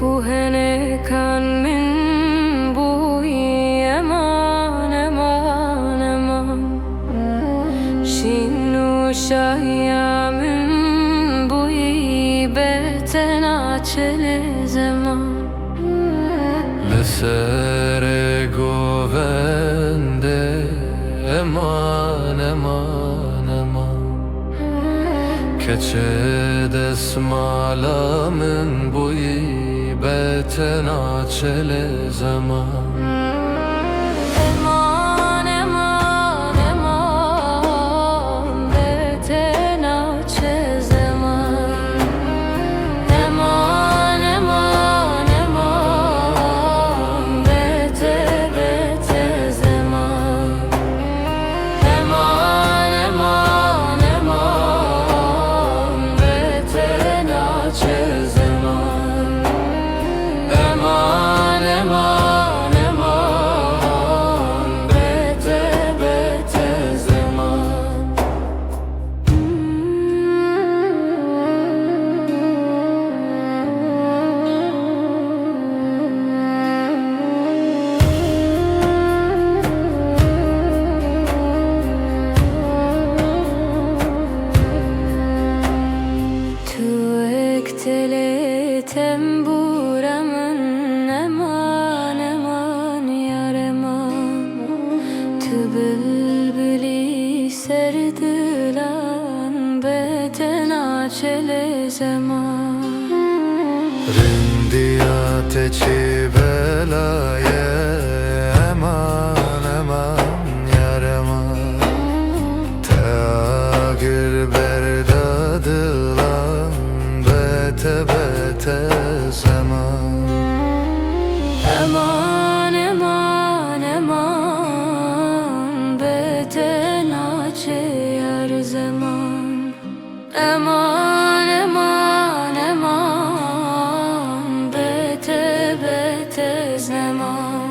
فوهنه كان من بوي امان امان امان شینو شاهیا من بوی بتنا چل زمان Lesere govende eman eman eman keçe desmalamen bui beten açele zaman. Elma Yarem buramın eman eman yareman Tübülbülü serdilan beten açele zaman. Rindiya teçi belaye eman eman yareman Teagir berdadılan betebe tez hemen Eman eman eman Beten acı her zaman. Eman eman eman Bete betez neman